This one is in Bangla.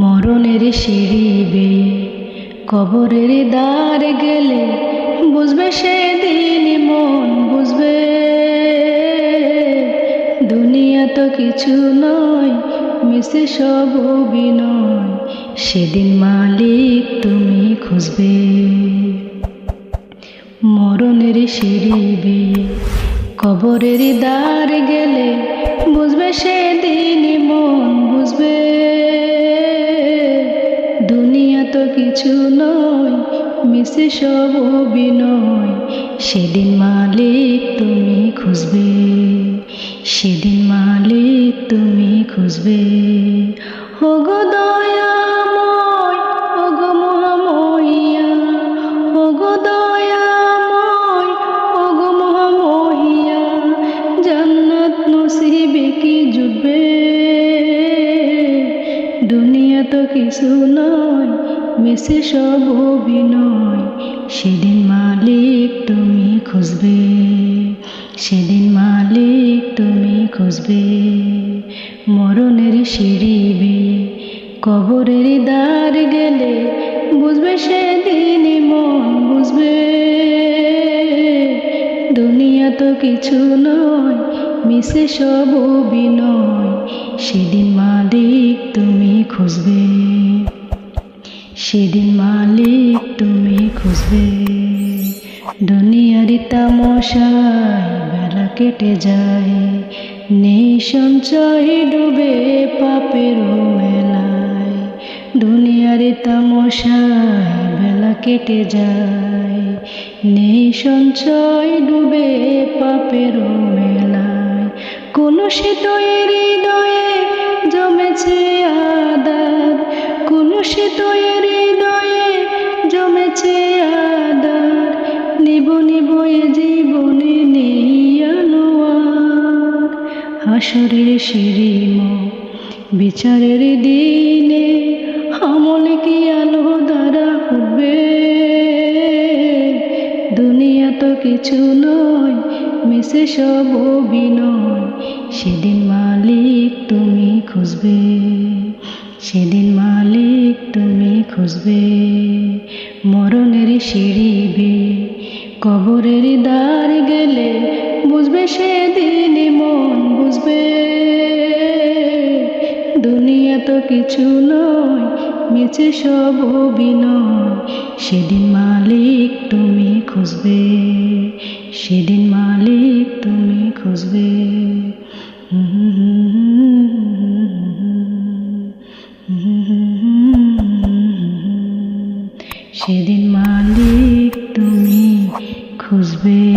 মরণের সিঁড়ি বেয়ে কবরের দ্বার গেলে বুঝবে সেদিন মন বুঝবে। দুনিয়া তো কিছু নয়, মিশে সব অভিনয়, সেদিন মালিক তুমি খুঁজবে। মরণের সিঁড়ি বেয়ে কবরের দ্বার গেলে বুঝবে সেদিন মন বুঝবে। দুনিয়া তো কিছু নয়, মিশে সব অভিনয়। সেদিন মালিক তুমি খুঁজবে, সেদিন মালিক তুমি খুঁজবে। ওগো তো কিছু নয় মেসে সব অভিনয়। সেদিন মালিক তুমি খুঁজবে, সেদিন মালিক তুমি খুঁজবে। মরণের সিঁড়ি বেয়ে কবরের দ্বার গেলে বুঝবে সেদিন মন বুঝবে। দুনিয়া তো কিছু নয় মিশে সব অভিনয়, সেদিন মালিক তুমি খুঁজবে। সেদিন মালিক তুমি খুঁজবে। দুনিয়ারি তামশায় বেলা কেটে যায়, নেই সঞ্চয় ডুবে পাপের মেলায়। দুনিয়ারি তামশায় বেলা কেটে যায়, নেই সঞ্চয় ডুবে পাপের মেলায়। কোন শীতয়ের হৃদয়ে জমেছে আদার। কোন শীতয়ের হৃদয়ে জমেছে আদার। নিব নিব এ জীবনে নেই আনোয়ার হাসরের সিঁড়িম বিচারের দিনে আমল কি আলো দ্বারা উঠবে দুনিয়া তো কিছু নয় মিশে সব অভিনয়। সেদিন মালিক তুমি খুঁজবে। সেদিন মালিক তুমি খুঁজবে। মরণের সিঁড়ি বেয়ে কবরের দ্বার গেলে বুঝবে সেদিন মন বুঝবে। দুনিয়া তো কিছু নয়, মিছে সব অভিনয়। সেদিন মালিক তুমি খুঁজবে। সেদিন সেদিন মালিক তুমি খুঁজবে।